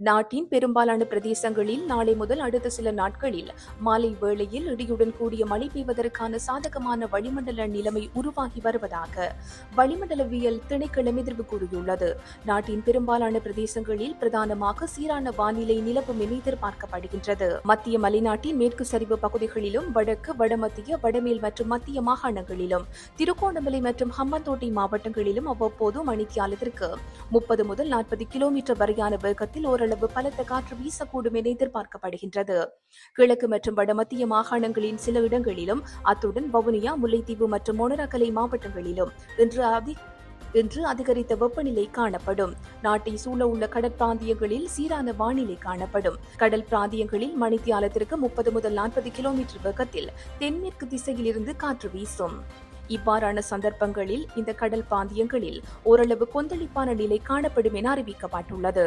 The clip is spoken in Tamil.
நாட்டின் பெரும்பாலான பிரதேசங்களில் நாளை முதல் அடுத்த சில நாட்களில் மாலை வேளையில் இடியுடன் கூடிய மழை பெய்வதற்கான சாதகமான வளிமண்டல நிலைமை உருவாகி வருவதாக வளிமண்டலவியல் திணைக்களம் எதிர்வு கூறியுள்ளது. நாட்டின் பெரும்பாலான பிரதேசங்களில் பிரதானமாக சீரான வானிலை நிலவும் என எதிர்பார்க்கப்படுகின்றது. மத்திய மலைநாட்டின் மேற்கு சரிவு பகுதிகளிலும் வடக்கு வடமத்திய வடமேல் மற்றும் மத்திய மாகாணங்களிலும் திருகோணமலை மற்றும் ஹம்மந்தோட்டை மாவட்டங்களிலும் அவ்வப்போது மணித்தியாலத்திற்கு முப்பது முதல் நாற்பது கிலோமீட்டர் வரையான வேகத்தில் ஓரளவு ஓரளவு பலத்த காற்று வீசக்கூடும் என எதிர்பார்க்கப்படுகின்றது. கிழக்கு மற்றும் வடமத்திய மாகாணங்களின் சில இடங்களிலும் அத்துடன் வவுனியா முல்லைத்தீவு மற்றும் மொனராகலை மாவட்டங்களிலும் இன்று அதி இன்று அதிகரித்த வெப்பநிலை காணப்படும். நாட்டை சூழ உள்ள கடற்பிராந்தியங்களில் சீரான வானிலை காணப்படும். கடல் பிராந்தியங்களில் மணித்தியாலத்திற்கு முப்பது முதல் நாற்பது கிலோமீட்டர் வேகத்தில் தென்மேற்கு திசையில் இருந்து காற்று வீசும். இவ்வாறான சந்தர்ப்பங்களில் இந்த கடல் பிராந்தியங்களில் ஓரளவு கொந்தளிப்பான நிலை காணப்படும் என அறிவிக்கப்பட்டுள்ளது.